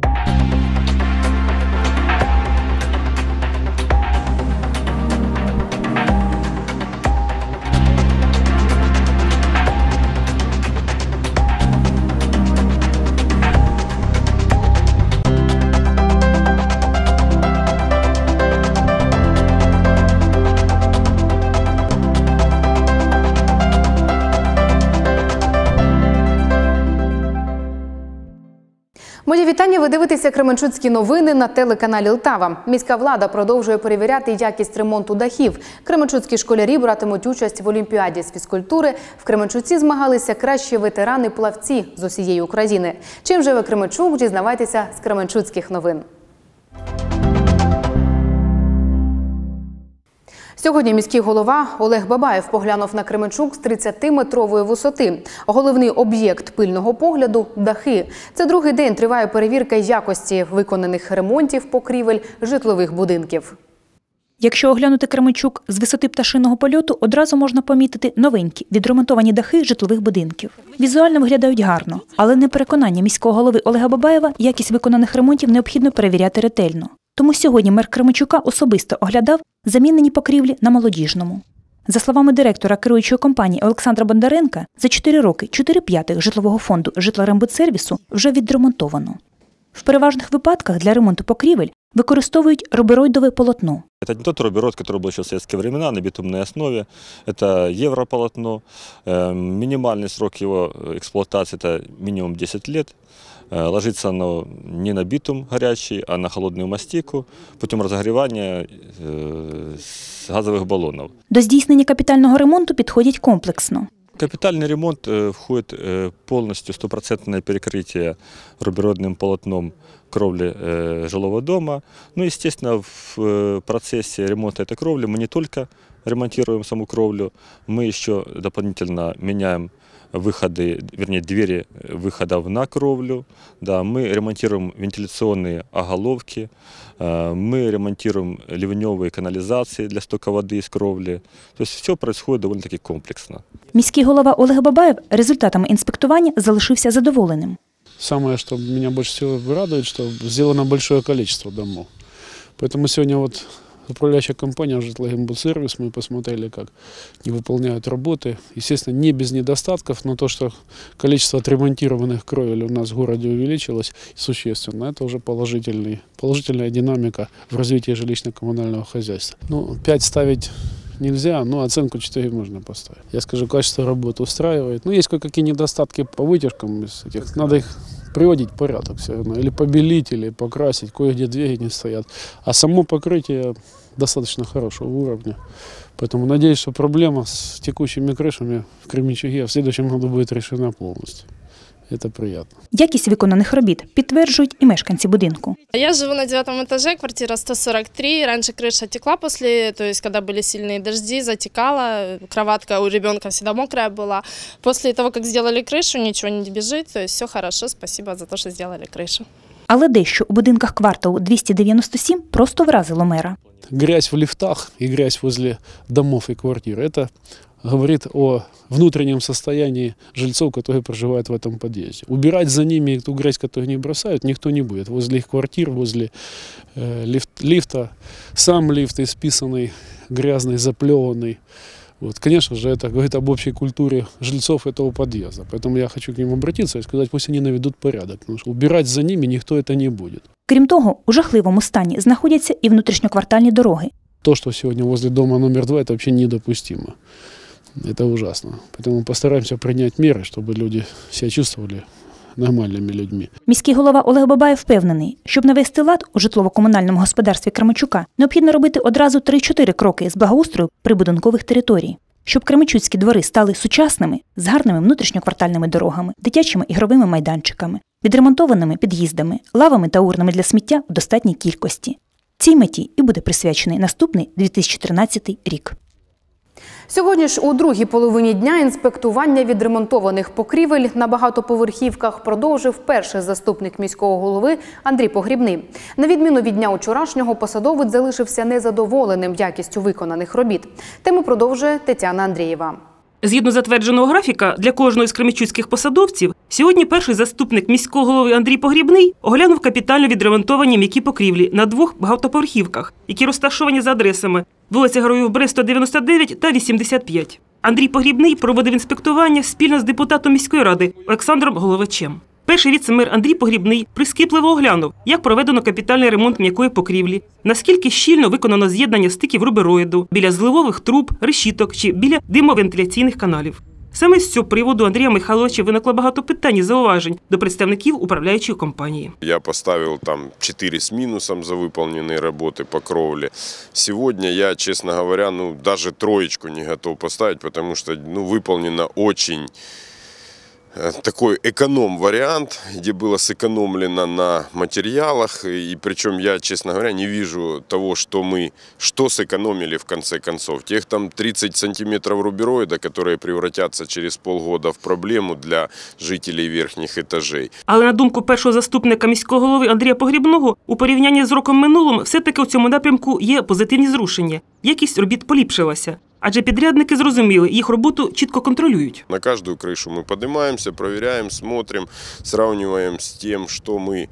you вітання. Ви дивитеся Кременчуцькі новини на телеканалі Лтава. Міська влада продовжує перевіряти якість ремонту дахів. Кременчуцькі школярі братимуть участь в олімпіаді з фізкультури. В Кременчуці змагалися кращі ветерани-плавці з усієї України. Чим живе Кременчук? Дізнавайтеся з Кременчуцьких новин. Сьогодні міський голова Олег Бабаєв поглянув на Кременчук з 30-метрової висоти. Головний об'єкт пильного погляду дахи. Це другий день триває перевірка якості виконаних ремонтів покрівель житлових будинків. Якщо оглянути Кременчук з висоти пташиного польоту, одразу можна помітити новенькі відремонтовані дахи житлових будинків. Візуально виглядають гарно, але не переконання міського голови Олега Бабаєва якість виконаних ремонтів необхідно перевіряти ретельно. Тому сьогодні мер Кременчука особисто оглядав замінені покрівлі на молодіжному. За словами директора керуючої компанії Олександра Бондаренка, за 4 роки 4 п'ятих житлового фонду житлорембудсервісу вже відремонтовано. В переважних випадках для ремонту покрівель використовують рубероїдове полотно. Это не тот руберот, который был еще в советские времена на битумной основе. Это европолотно. Э, Минимальный срок его эксплуатации – это минимум 10 лет. Э, Ложится оно не на битум горячий, а на холодную мастику путем разогревания э, с газовых баллонов. До здійснення капітального ремонту підходять комплексно. Капитальный ремонт э, входит э, полностью стопроцентное перекрытие руберодным полотном кровли э, жилого дома. Ну, естественно, в э, процессе ремонта этой кровли мы не только ремонтируем саму кровлю, мы еще дополнительно меняем выходы, вернее, двери выходов на кровлю. Да, мы ремонтируем вентиляционные оголовки, э, мы ремонтируем ливневые канализации для стока воды из кровли. То есть все происходит довольно-таки комплексно. Міський голова Олег Бабаєв результатами інспектування залишився задоволеним. Самое, что меня больше всего радует, что сделано большое количество домов. Поэтому сегодня вот управляющая компания «Житлогенбудсервис», мы посмотрели, как не выполняют работы. Естественно, не без недостатков, но то, что количество отремонтированных кровель у нас в городе увеличилось существенно, это уже положительный, положительная динамика в развитии жилищно-коммунального хозяйства. Ну, 5 ставить нельзя, но оценку 4 можно поставить. Я скажу, качество работы устраивает. Ну, есть кое-какие недостатки по вытяжкам из этих. Надо их приводить в порядок все равно. Или побелить, или покрасить. Кое-где двери не стоят. А само покрытие достаточно хорошего уровня. Поэтому надеюсь, что проблема с текущими крышами в Кременчуге в следующем году будет решена полностью. Это приятно. Якість виконаних робіт підтверджують і мешканці будинку. Я живу на девятом этаже, квартира 143. Раньше крыша текла после, то есть когда были сильные дожди, затекала. Кроватка у ребенка всегда мокрая была. После того, как сделали крышу, ничего не бежит, то есть все хорошо. Спасибо за то, что сделали крышу. Але дещо у будинках кварталу 297 просто вразило мера. Грязь в лифтах и грязь возле домов и квартир – это говорит о внутреннем состоянии жильцов, которые проживают в этом подъезде. Убирать за ними ту грязь, которую они бросают, никто не будет. Возле их квартир, возле э, лифт, лифта, сам лифт исписанный, грязный, заплеванный. Вот, конечно же, это говорит об общей культуре жильцов этого подъезда. Поэтому я хочу к ним обратиться и сказать, пусть они наведут порядок, потому что убирать за ними никто это не будет. Крім того, у жахливому стані знаходяться і внутрішньоквартальні дороги. То, что сегодня возле дома номер два, это вообще недопустимо. Это ужасно. Поэтому постараемся принять меры, чтобы люди себя чувствовали нормальными людьми. Міський голова Олег Бабаєв впевнений, щоб навести лад у житлово-комунальному господарстві Кременчука, необхідно робити одразу 3-4 кроки з благоустрою прибудинкових територій. Щоб кременчуцькі двори стали сучасними, з гарними внутрішньоквартальними дорогами, дитячими ігровими майданчиками, відремонтованими під'їздами, лавами та урнами для сміття у достатній кількості. Цій меті і буде присвячений наступний 2013 рік. Сьогодні ж у другій половині дня інспектування відремонтованих покрівель на багатоповерхівках продовжив перший заступник міського голови Андрій Погрібний. На відміну від дня вчорашнього, посадовець залишився незадоволеним якістю виконаних робіт. Тему продовжує Тетяна Андрієва. Згідно затвердженого графіка, для кожного з кремічуцьких посадовців Сьогодні перший заступник міського голови Андрій Погрібний оглянув капітально відремонтовані м'які покрівлі на двох багатоповерхівках, які розташовані за адресами вулиця Героїв Бреста 99 та 85. Андрій Погрібний проводив інспектування спільно з депутатом міської ради Олександром Головачем. Перший віце-мер Андрій Погрібний прискіпливо оглянув, як проведено капітальний ремонт м'якої покрівлі, наскільки щільно виконано з'єднання стиків рубероїду біля зливових труб, решіток чи біля димовентиляційних каналів. Саме з цього приводу Андрія Михайловича виникло багато питань і зауважень до представників управляючої компанії. Я поставил там 4 с минусом за выполненные работы по кровле. Сегодня я, честно говоря, ну даже троечку не готов поставить, потому что ну, выполнено очень э, такой эконом-вариант, где было сэкономлено на материалах. И причем я, честно говоря, не вижу того, что мы, что сэкономили в конце концов. Тех там 30 сантиметров рубероида, которые превратятся через полгода в проблему для жителей верхних этажей. Але на думку першого заступника міського голови Андрія Погрібного, у порівнянні з роком минулим, все-таки у цьому напрямку є позитивні зрушення. Якість робіт поліпшилася. Адже підрядники зрозуміли, їх роботу чітко контролюють. На каждую крышу мы поднимаемся, проверяем, смотрим, сравниваем с тем, что мы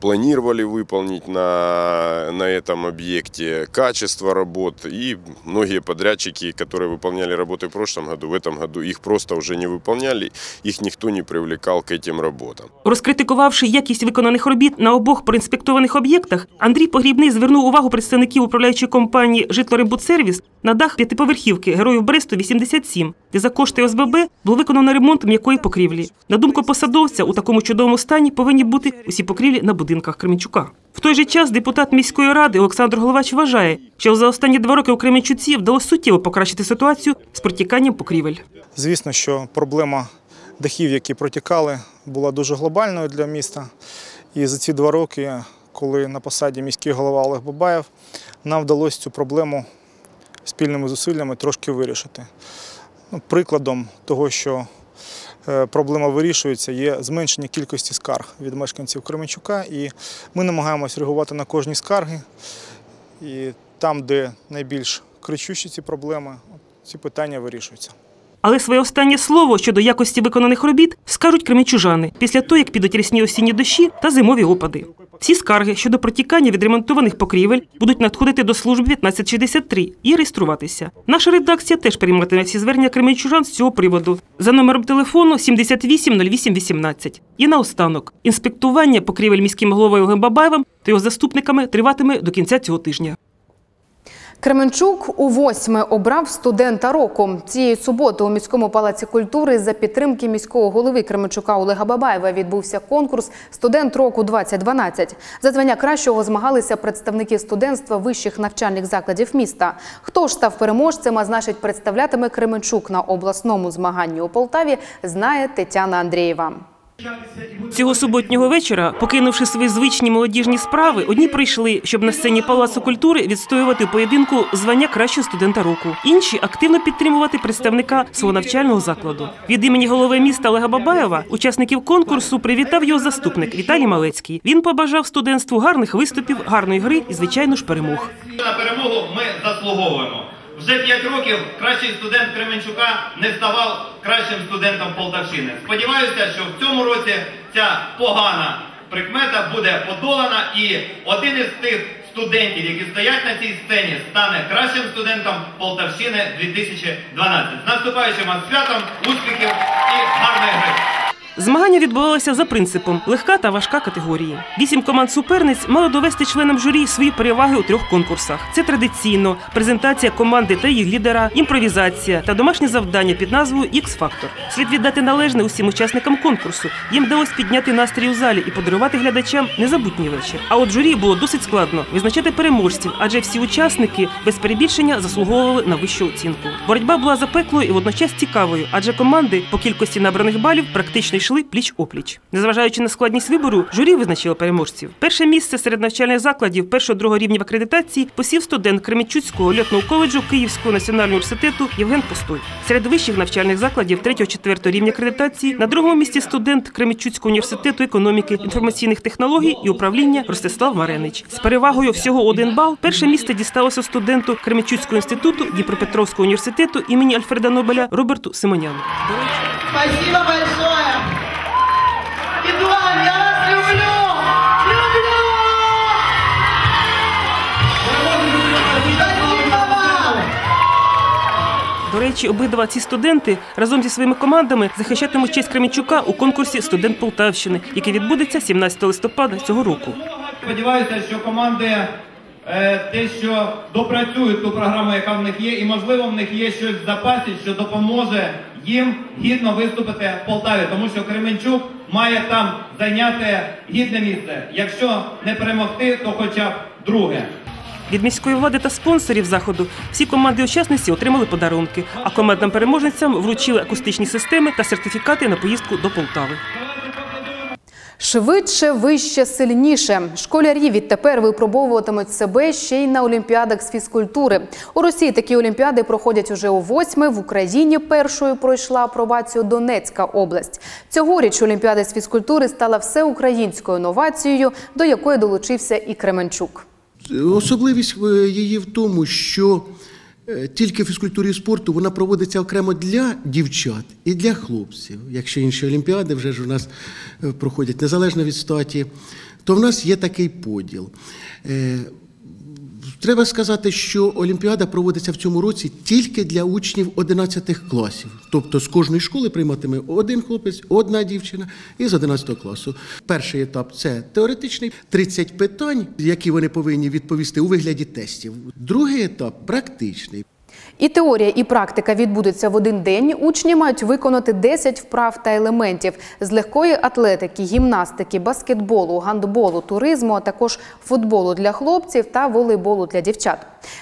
планировали выполнить на, на этом объекте, качество работ. И многие подрядчики, которые выполняли работы в прошлом году, в этом году их просто уже не выполняли, их никто не привлекал к этим работам. Розкритикувавши якість виконаних робіт на обох проінспектованих об'єктах, Андрій Погрібний звернув увагу представників управляючої компанії «Житлорембудсервіс» на дах п'ятиповерхівки Героїв Бресту 87, де за кошти ОСББ було виконано ремонт м'якої покрівлі. На думку посадовця, у такому чудовому стані повинні бути усі покрівлі на будинках Кременчука. В той же час депутат міської ради Олександр Головач вважає, що за останні два роки у Кременчуці вдалося суттєво покращити ситуацію з протіканням покрівель. Звісно, що проблема дахів, які протікали, була дуже глобальною для міста. І за ці два роки, коли на посаді міський голова Олег Бабаєв, нам вдалося цю проблему спільними зусиллями трошки вирішити. Ну, прикладом того, що проблема вирішується, є зменшення кількості скарг від мешканців Кременчука. І ми намагаємось реагувати на кожні скарги. І там, де найбільш кричущі ці проблеми, ці питання вирішуються. Але своє останнє слово щодо якості виконаних робіт скажуть кременчужани після того, як підуть рісні осінні дощі та зимові опади. Всі скарги щодо протікання відремонтованих покрівель будуть надходити до служби 1563 і реєструватися. Наша редакція теж прийматиме всі звернення кременчужан з цього приводу за номером телефону 780818. І наостанок інспектування покрівель міським головою Гембабаєвим та його заступниками триватиме до кінця цього тижня. Кременчук у восьме обрав студента року. Цієї суботи у міському палаці культури за підтримки міського голови Кременчука Олега Бабаєва відбувся конкурс Студент року 2012 За звання кращого змагалися представники студентства вищих навчальних закладів міста. Хто ж став переможцем, а значить представлятиме Кременчук на обласному змаганні у Полтаві, знає Тетяна Андрієва. Цього суботнього вечора, покинувши свої звичні молодіжні справи, одні прийшли, щоб на сцені Палацу культури відстоювати поєдинку звання кращого студента року. Інші активно підтримувати представника свого навчального закладу. Від імені голови міста Олега Бабаєва, учасників конкурсу, привітав його заступник Віталій Малецький. Він побажав студентству гарних виступів, гарної гри і, звичайно ж, перемог. На перемогу ми заслуговуємо. Вже 5 років кращий студент Кременчука не ставав кращим студентом Полтавщини. Сподіваюся, що в цьому році ця погана прикмета буде подолана і один із тих студентів, які стоять на цій сцені, стане кращим студентом Полтавщини 2012. З наступаючим вас святом, успіхів і гарної гри! Змагання відбувалося за принципом легка та важка категорії. Вісім команд суперниць мали довести членам журі свої переваги у трьох конкурсах. Це традиційно презентація команди та її лідера, імпровізація та домашнє завдання під назвою Ікс-фактор. Слід віддати належне усім учасникам конкурсу. Їм вдалося підняти настрій у залі і подарувати глядачам незабутній вечір. А от журі було досить складно визначати переможців, адже всі учасники без перебільшення заслуговували на вищу оцінку. Боротьба була запеклою і водночас цікавою, адже команди по кількості набраних балів практично йшли пліч опліч. Незважаючи на складність вибору, журі визначило переможців. Перше місце серед навчальних закладів першого другого рівнів акредитації посів студент Кременчуцького льотного коледжу Київського національного університету Євген Постой. Серед вищих навчальних закладів третього четвертого рівня акредитації на другому місці студент Кременчуцького університету економіки, інформаційних технологій і управління Ростислав Маренич. З перевагою всього один бал перше місце дісталося студенту Кременчуцького інституту Дніпропетровського університету імені Альфреда Нобеля Роберту Симоняну. Спасибо большое. И. Я вас люблю! Люблю! До речі, обидва ці студенти разом зі своїми командами захищатимуть честь Кремінчука у конкурсі Студент Полтавщини, який відбудеться 17 листопада цього року. Сподіваюся, що команди те, що допрацюють ту програму, яка в них є, і можливо в них є щось в запасі, що допоможе їм гідно виступити в Полтаві, тому що Кременчук має там зайняти гідне місце. Якщо не перемогти, то хоча б друге. Від міської влади та спонсорів заходу всі команди-учасниці отримали подарунки, а командам-переможницям вручили акустичні системи та сертифікати на поїздку до Полтави. Швидше, вище, сильніше. Школярі відтепер випробовуватимуть себе ще й на олімпіадах з фізкультури. У Росії такі олімпіади проходять уже у восьме. В Україні першою пройшла апробацію Донецька область. Цьогоріч олімпіада з фізкультури стала всеукраїнською новацією, до якої долучився і Кременчук. Особливість її в тому, що тільки в фізкультурі і спорту вона проводиться окремо для дівчат і для хлопців. Якщо інші олімпіади вже ж у нас е, проходять незалежно від статі, то в нас є такий поділ. Треба сказати, що Олімпіада проводиться в цьому році тільки для учнів 11 класів. Тобто з кожної школи прийматиме один хлопець, одна дівчина із 11 класу. Перший етап це теоретичний 30 питань, які вони повинні відповісти у вигляді тестів. Другий етап практичний. І теорія, і практика відбудуться в один день. Учні мають виконати 10 вправ та елементів з легкої атлетики, гімнастики, баскетболу, гандболу, туризму, а також футболу для хлопців та волейболу для дівчат.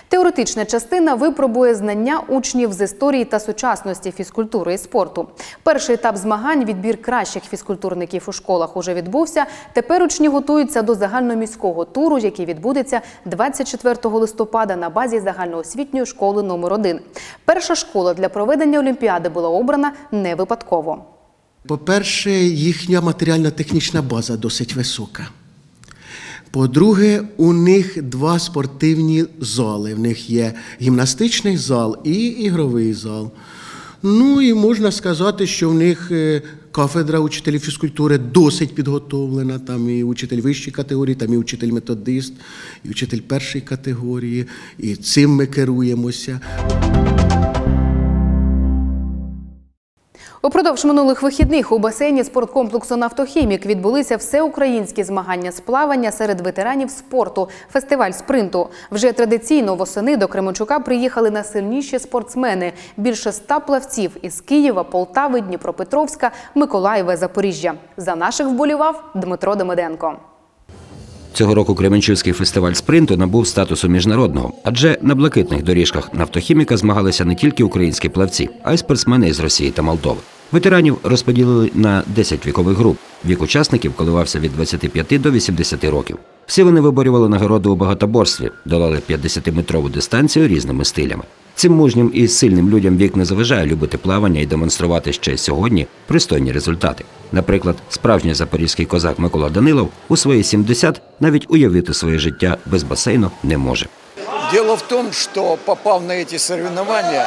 Теоретична частина випробує знання учнів з історії та сучасності фізкультури і спорту. Перший етап змагань відбір кращих фізкультурників у школах уже відбувся. Тепер учні готуються до загальноміського туру, який відбудеться 24 листопада на базі загальноосвітньої школи номер 1 Перша школа для проведення олімпіади була обрана не випадково. По-перше, їхня матеріально-технічна база досить висока. По-друге, у них два спортивні зали. В них є гімнастичний зал і ігровий зал. Ну і можна сказати, що в них е, кафедра учителів фізкультури досить підготовлена. Там і учитель вищої категорії, там і учитель методист, і учитель першої категорії. І цим ми керуємося. Упродовж минулих вихідних у басейні спорткомплексу «Нафтохімік» відбулися всеукраїнські змагання з плавання серед ветеранів спорту, фестиваль спринту. Вже традиційно восени до Кременчука приїхали найсильніші спортсмени. Більше ста плавців із Києва, Полтави, Дніпропетровська, Миколаєва, Запоріжжя. За наших вболівав Дмитро Демиденко. Цього року Кременчуцький фестиваль спринту набув статусу міжнародного, адже на блакитних доріжках нафтохіміка змагалися не тільки українські плавці, а й спортсмени з Росії та Молдови. Ветеранів розподілили на 10 вікових груп. Вік учасників коливався від 25 до 80 років. Всі вони виборювали нагороду у багатоборстві, долали 50-метрову дистанцію різними стилями. Цим мужнім і сильним людям вік не заважає любити плавання і демонструвати ще сьогодні пристойні результати. Наприклад, справжній запорізький козак Микола Данилов у свої 70 навіть уявити своє життя без басейну не може. Дело в том, что попав на эти соревнования,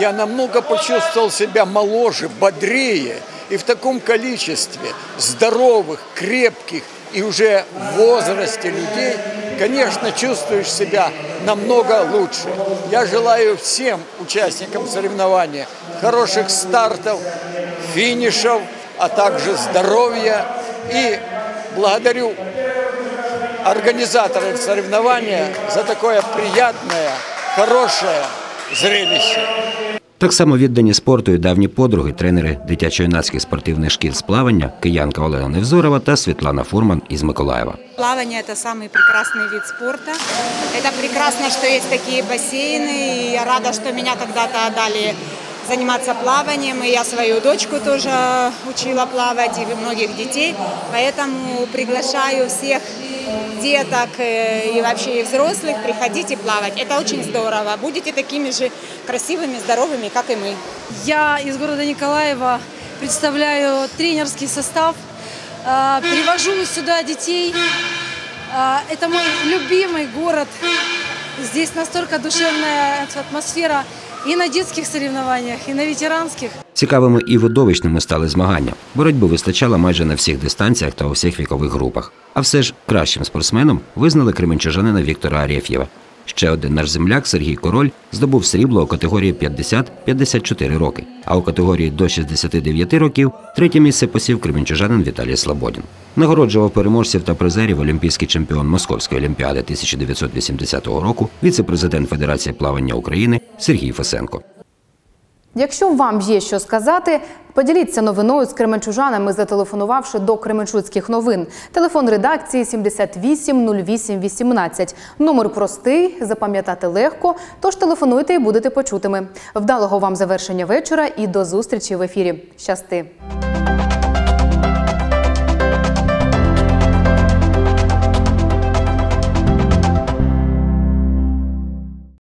я намного почувствовал себя моложе, бодрее и в таком количестве здоровых, крепких и уже в возрасте людей, конечно, чувствуешь себя намного лучше. Я желаю всем участникам соревнования хороших стартов, финишев, а также здоровья и благодарю организаторов соревнования за такое приятное, хорошее зрелище. Так само віддані спорту і давні подруги, тренери дитячо-юнацьких спортивних шкіл з плавання, киянка Олена Невзорова та Світлана Фурман із Миколаєва. Плавание – это самый прекрасный вид спорта. Это прекрасно, что есть такие бассейны. И я рада, что меня когда-то отдали заниматься плаванием. И я свою дочку тоже учила плавать, и многих детей. Поэтому приглашаю всех Деток э, и вообще и взрослых, приходите плавать. Это очень здорово. Будете такими же красивыми, здоровыми, как и мы. Я из города Николаева представляю тренерский состав. А, Привожу сюда детей. А, Это мой любимый город. Здесь настолько душевная атмосфера и на дітських соревнованиях, і на ветеранських. Цікавими і видовищними стали змагання. Боротьби вистачало майже на всіх дистанціях та у всіх вікових групах. А все ж кращим спортсменом визнали кременчужанина Віктора Арєф'єва. Ще один наш земляк Сергій Король здобув срібло у категорії 50-54 роки. А у категорії до 69 років третє місце посів кременчужанин Віталій Слободін. Нагороджував переможців та призерів олімпійський чемпіон Московської олімпіади 1980 року, віце-президент Федерації плавання України Сергій Фесенко. Якщо вам є що сказати, поділіться новиною з кременчужанами, зателефонувавши до Кременчуцьких новин. Телефон редакції 78 08 18. Номер простий, запам'ятати легко, тож телефонуйте і будете почутими. Вдалого вам завершення вечора і до зустрічі в ефірі. Щасти!